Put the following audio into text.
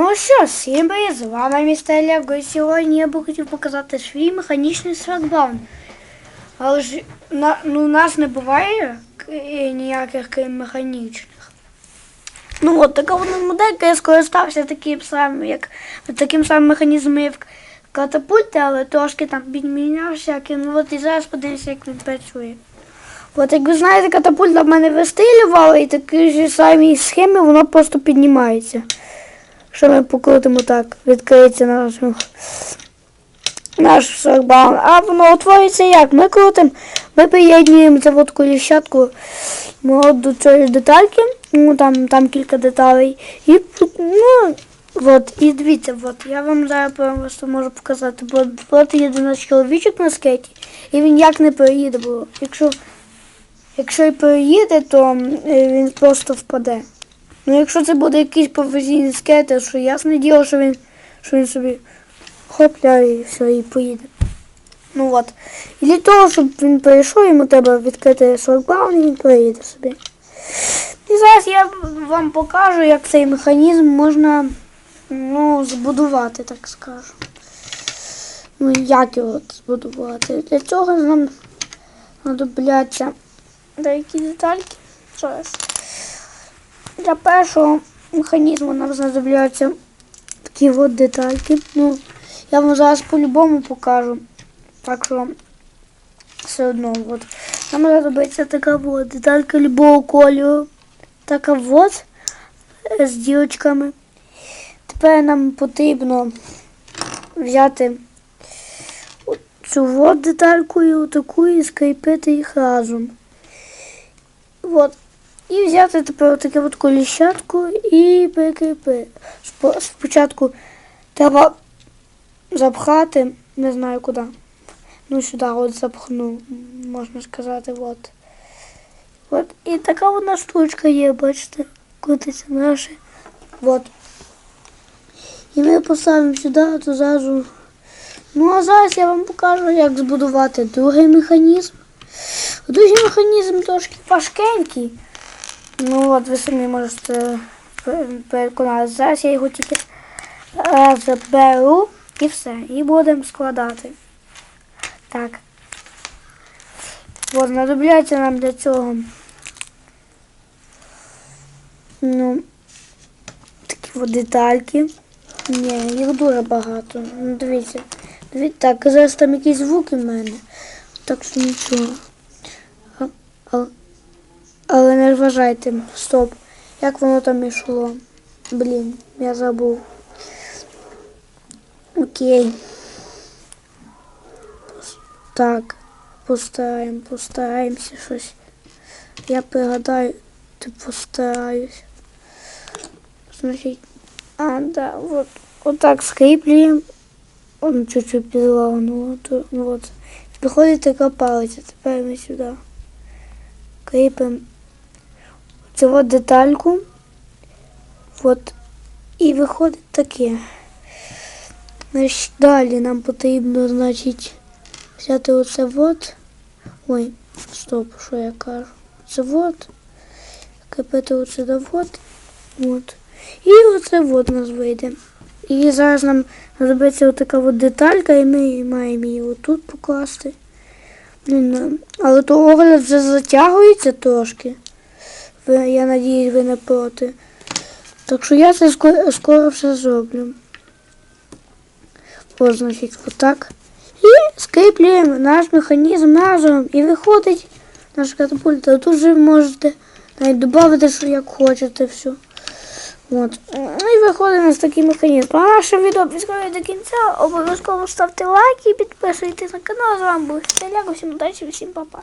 Ну що, всім привіт, з вами містер Левко, і сьогодні я би хотів показати свій механічний шлагбаум. Але ж на, ну, у нас не буває ніяких крім механічних. Ну от така вона моделька, я скористався таким самим, як таким самим механізмом, як катапульти, але трошки там підміняв всякі. Ну от і зараз подивіться, як він працює. От як ви знаєте, катапульта в мене вистрілювала і такі ж самі схеми воно просто піднімається. Що ми покрутимо так, відкриється наш, наш шлагбаум. А воно утворюється як? Ми крутимо, ми приєднуємо коліщатку ну, до цієї детальки, ну там, там кілька деталей. І ну, от, і дивіться, от, я вам зараз просто можу показати. От, от їде наш чоловічок на скейті, і він як не переїде, бо якщо, якщо і переїде, то е, він просто впаде. Ну, якщо це буде якийсь професійний скейтер, що ясне діло, що він, що він собі хопля і все, і поїде. Ну от. І для того, щоб він перейшов, йому треба відкрити шлагбаум і переїде собі. І зараз я вам покажу, як цей механізм можна ну, збудувати, так скажу. Ну, як його збудувати. Для цього нам знадобляться деякі детальки. Зараз. Для першого механізму нам знадобляться такі от детальки. Ну, я вам зараз по-любому покажу. Так що все одно от. Нам знадобиться така от деталька любого кольору. Така от е, з дірочками. Тепер нам потрібно взяти цю от детальку і отаку і скріпити їх разом. От. І взяти тепер таке от коліщатку і прикріпити. Спочатку треба запхати, не знаю куди. Ну сюди от запхну, можна сказати, от. От. І така одна штучка є, бачите, крутиться наша. От. І ми поставимо сюди, то зразу. Ну а зараз я вам покажу, як збудувати другий механізм. Другий механізм трошки важкенький. Ну от ви самі можете пе- переконатися. Зараз я його тільки заберу і все. І будемо складати. Так. От, знадобляться нам для цього. Ну, такі от детальки. Ні, їх дуже багато. Ну, дивіться. Дивіться, так, зараз там якісь звуки в мене. Так що нічого. Але не вважайте, стоп. Як воно там йшло? Блін, я забув. Окей. Так, постараємо, постараємося щось. Я пригадаю, ти постараюсь. Значить, а, да, вот, отак скріплюємо. Он чуть-чуть підлагнуло. Вот. Приходить така палиця. Тепер ми сюди кріпимо от детальку. От. І виходить таке. Значить, далі нам потрібно, значить, взяти оце от. Ой, стоп, що я кажу? Це от. Кріпити оце до от. От. І оце от нас вийде. І зараз нам знадобиться така от деталька, і ми маємо її отут покласти. Але то огляд вже затягується трошки. Ви, я надіюсь, ви не проти. Так що я це скоро, скоро все зроблю. Ось, значить, отак. І скріплюємо наш механізм разом. І виходить наш катапульт. Тут вже можете навіть додати, що як хочете все. От. Ну і виходить у нас такий механізм. А наше відео підходить до кінця. Обов'язково ставте лайки підписуйтесь на канал. З вами був Селяк. Всім удачі, всім па-па.